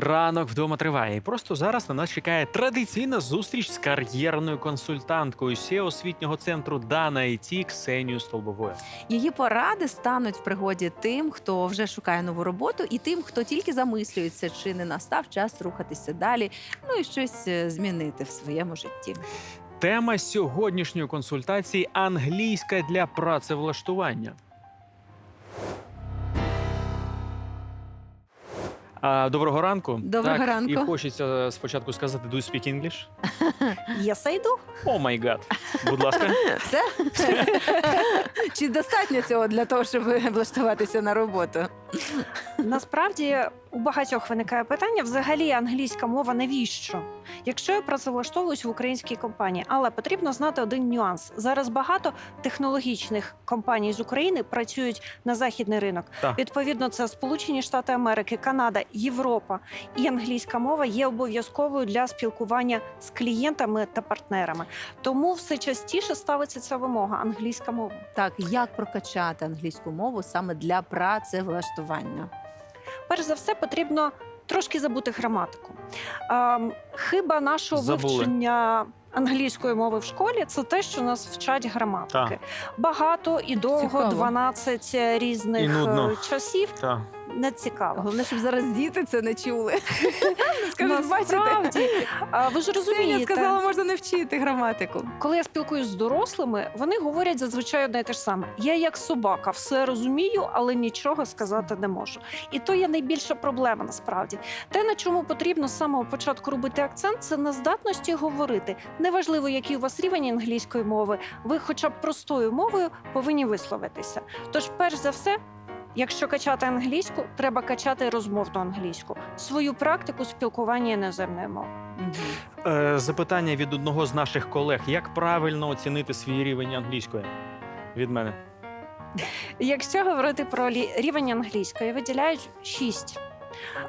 Ранок вдома триває. І просто зараз на нас чекає традиційна зустріч з кар'єрною консультанткою SEO освітнього центру Дана ІТ Ксенією Столбовою. Її поради стануть в пригоді тим, хто вже шукає нову роботу, і тим, хто тільки замислюється, чи не настав час рухатися далі, ну і щось е, змінити в своєму житті. Тема сьогоднішньої консультації англійська для працевлаштування. А, доброго ранку. Доброго так, ранку. І хочеться спочатку сказати, do you speak English? Yes, I do. О май гад. Будь ласка. Все? Чи достатньо цього для того, щоб влаштуватися на роботу? Насправді у багатьох виникає питання: взагалі англійська мова навіщо? Якщо я працевлаштовуюсь в українській компанії, але потрібно знати один нюанс. Зараз багато технологічних компаній з України працюють на західний ринок. Так. Відповідно, це Сполучені Штати Америки, Канада, Європа. І англійська мова є обов'язковою для спілкування з клієнтами та партнерами. Тому все частіше ставиться ця вимога англійська мова. Так, як прокачати англійську мову саме для працевлаштування? Перш за все потрібно трошки забути граматику. Ем, хиба нашого Забули. вивчення англійської мови в школі це те, що нас вчать граматики. Так. Багато і довго, Цікаво. 12 різних І нудно. е, часів. Так. Не цікаво. Головне, щоб зараз діти це не чули. Скажуть, бачите, а, ви ж розумієте, сказала, можна не вчити граматику. коли я спілкуюсь з дорослими, вони говорять зазвичай одне й те ж саме. Я як собака, все розумію, але нічого сказати не можу. І то є найбільша проблема насправді. Те, на чому потрібно з самого початку робити акцент, це на здатності говорити. Неважливо, який у вас рівень англійської мови, ви, хоча б простою мовою, повинні висловитися. Тож, перш за все. Якщо качати англійську, треба качати розмовну англійську, свою практику спілкування іноземною мовою. Е, Запитання від одного з наших колег: як правильно оцінити свій рівень англійської? Від мене. Якщо говорити про лі- рівень англійської, виділяють шість.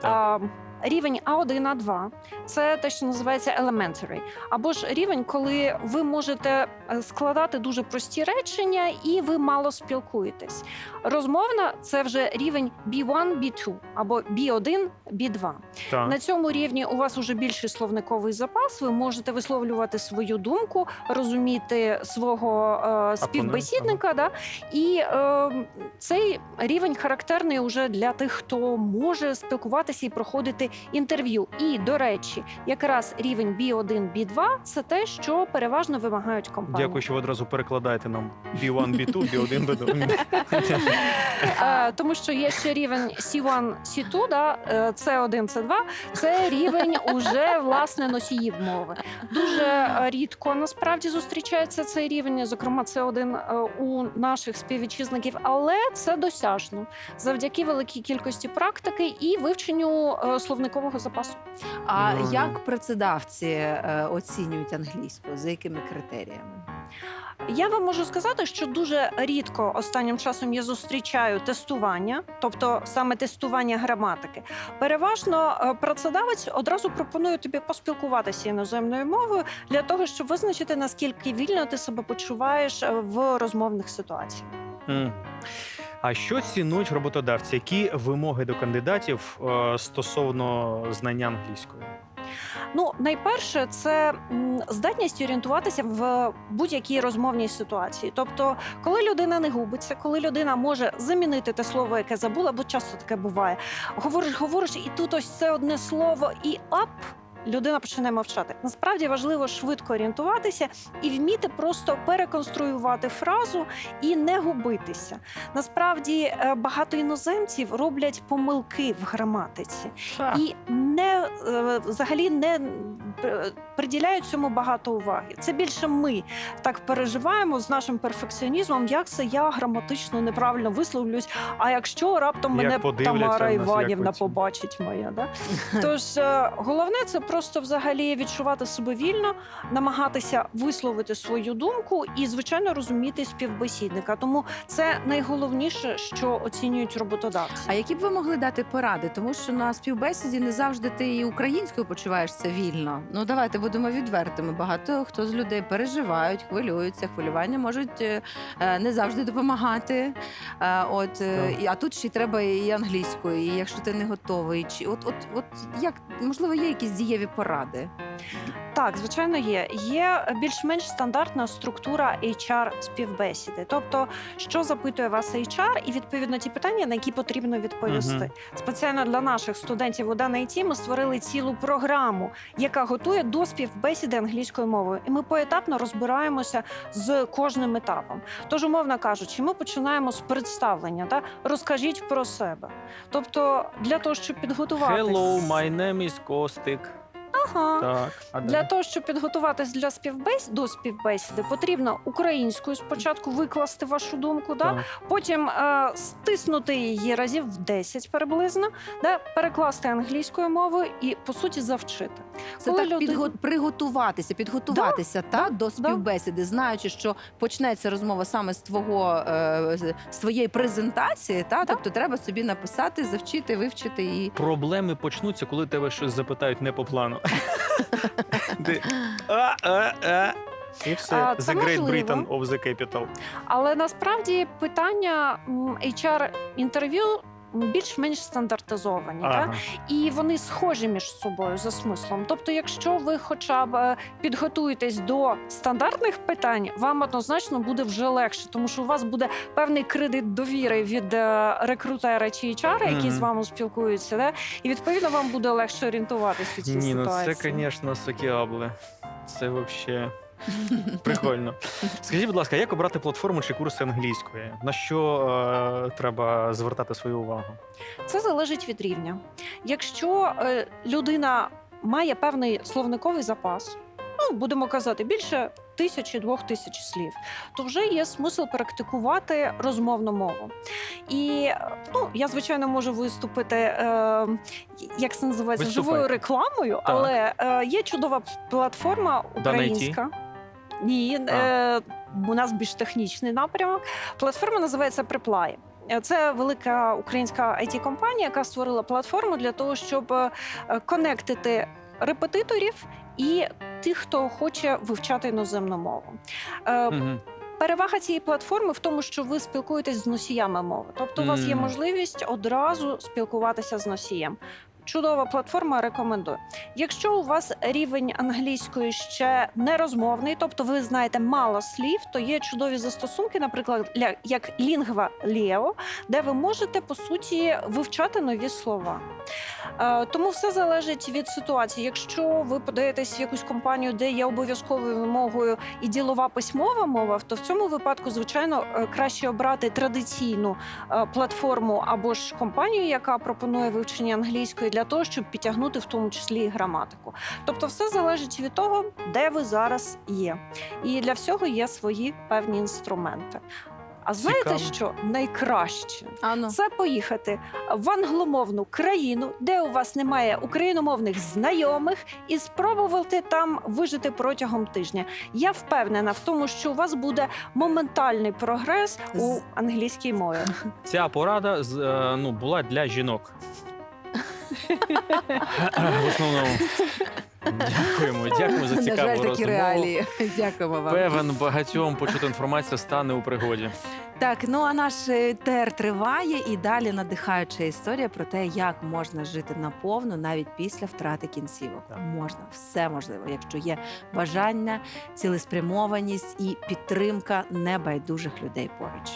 Так. А, рівень А1, А2 це те, що називається elementary. Або ж рівень, коли ви можете е, складати дуже прості речення і ви мало спілкуєтесь. Розмовна це вже рівень B1, B2 або B1, B2. Так. На цьому рівні у вас уже більший словниковий запас. Ви можете висловлювати свою думку, розуміти свого е, співбесідника. Да? І е, цей рівень характерний уже для тих, хто може спілкуватися і проходити інтерв'ю. І до речі, якраз рівень B1, B2 – це те, що переважно вимагають компанії. Дякую, що ви одразу перекладаєте нам B1, B2, B1, B2. Е, тому що є ще рівень C1, C2, да, е, C1, C2, це рівень уже власне носіїв мови. Дуже е, рідко насправді зустрічається цей рівень, зокрема, C1 е, у наших співвітчизників, але це досяжно завдяки великій кількості практики і вивченню е, словникового запасу. А Ну. як працедавці е, оцінюють англійську? За якими критеріями? Я вам можу сказати, що дуже рідко останнім часом я зустрічаю тестування, тобто саме тестування граматики. Переважно е, працедавець одразу пропонує тобі поспілкуватися іноземною мовою для того, щоб визначити наскільки вільно ти себе почуваєш е, в розмовних ситуаціях. М. А що цінують роботодавці? Які вимоги до кандидатів е, стосовно знання англійської? Ну, найперше, це здатність орієнтуватися в будь-якій розмовній ситуації. Тобто, коли людина не губиться, коли людина може замінити те слово, яке забула, бо часто таке буває. Говориш, говориш, і тут ось це одне слово, і ап. Людина починає мовчати. Насправді важливо швидко орієнтуватися і вміти просто переконструювати фразу і не губитися. Насправді е, багато іноземців роблять помилки в граматиці і не е, взагалі не приділяють цьому багато уваги. Це більше ми так переживаємо з нашим перфекціонізмом, як це я граматично неправильно висловлюсь. А якщо раптом мене Тамара Іванівна побачить моя, да? тож е, головне це просто взагалі відчувати себе вільно, намагатися висловити свою думку і, звичайно, розуміти співбесідника. Тому це найголовніше, що оцінюють роботодавці. А які б ви могли дати поради? Тому що на співбесіді не завжди ти і українською почуваєшся вільно. Ну давайте будемо відвертими. Багато хто з людей переживають, хвилюються. Хвилювання можуть е, е, не завжди допомагати. Е, От е, і- а тут ще й треба і англійською, і якщо ти не готовий, чи от, от, от як можливо є якісь дієві поради? Так, звичайно, є. Є більш-менш стандартна структура HR співбесіди. Тобто, що запитує вас HR, і відповідно ті питання, на які потрібно відповісти. Мгм. Спеціально для наших студентів у даній ІТ ми створили цілу програму, яка готує до співбесіди англійською мовою. І ми поетапно розбираємося з кожним етапом. Тож, умовно кажучи, ми починаємо з представлення. Та розкажіть про себе. Тобто, для того, щоб підготуватись... Hello, my name is Костик. Ага. Так, а Для далі? того, щоб підготуватись для співбес... до співбесіди, потрібно українською спочатку викласти вашу думку, да? Так. потім е, стиснути її разів в 10 приблизно, да? перекласти англійською мовою і, по суті, завчити. Це Коли так люди- підго... приготуватися, підготуватися так, до да. співбесіди, знаючи, що почнеться розмова саме з твого е, з- з твоєї презентації. Та? Тобто треба собі написати, завчити, вивчити і Проблеми почнуться, коли тебе щось запитають не по плану. Ти а, а, а. І все. А, це The Great можливо. Britain of the Capital. Але насправді питання м, HR інтерв'ю більш-менш стандартизовані. Ага. Так? і вони схожі між собою за смислом. Тобто, якщо ви хоча б е, підготуєтесь до стандартних питань, вам однозначно буде вже легше, тому що у вас буде певний кредит довіри від е, рекрутера чи HR, які Мгм. з вами спілкуються, да? і відповідно вам буде легше орієнтуватися у цій Ні, ну це, звісно, сокіабли. Це взагалі прикольно. Скажіть, будь ласка, як обрати платформу чи курси англійської? На що е, треба звертати свою увагу? Це залежить від рівня. Якщо е, людина має певний словниковий запас, ну будемо казати, більше тисячі двох тисяч слів, то вже є смисл практикувати розмовну мову. І ну, я звичайно можу виступити, е, як це називається, Виступайте. живою рекламою, але е, є чудова платформа IT? українська. Ні, А. е, у нас більш технічний напрямок. Платформа називається Preply. Це велика українська it компанія яка створила платформу для того, щоб е, конектити репетиторів і тих, хто хоче вивчати іноземну мову. Угу. Перевага цієї платформи в тому, що ви спілкуєтесь з носіями мови. Тобто, у вас є можливість одразу спілкуватися з носієм. Чудова платформа, рекомендую. Якщо у вас рівень англійської ще не розмовний, тобто ви знаєте мало слів, то є чудові застосунки, наприклад, як Lingua Leo, де ви можете по суті вивчати нові слова. Е, Тому все залежить від ситуації. Якщо ви подаєтесь в якусь компанію, де є обов'язковою вимогою і ділова письмова мова, то в цьому випадку, звичайно, е, краще обрати традиційну е, платформу або ж компанію, яка пропонує вивчення англійської, для того, щоб підтягнути в тому числі і граматику. Тобто, все залежить від того, де ви зараз є. І для всього є свої певні інструменти. А знаєте, Цікаво. що найкраще? Ану. Це поїхати в англомовну країну, де у вас немає україномовних знайомих, і спробувати там вижити протягом тижня. Я впевнена в тому, що у вас буде моментальний прогрес у англійській мові. Ця порада е, ну, була для жінок. В основному. Дякуємо, дякуємо за На цікаву жаль, такі розмову. реалії. Дякуємо вам. Певен, багатьом почута інформація стане у пригоді. Так, ну а наш е, тер триває і далі надихаюча історія про те, як можна жити наповну навіть після втрати кінцівок. Так. Можна, все можливо, якщо є бажання, цілеспрямованість і підтримка небайдужих людей поруч.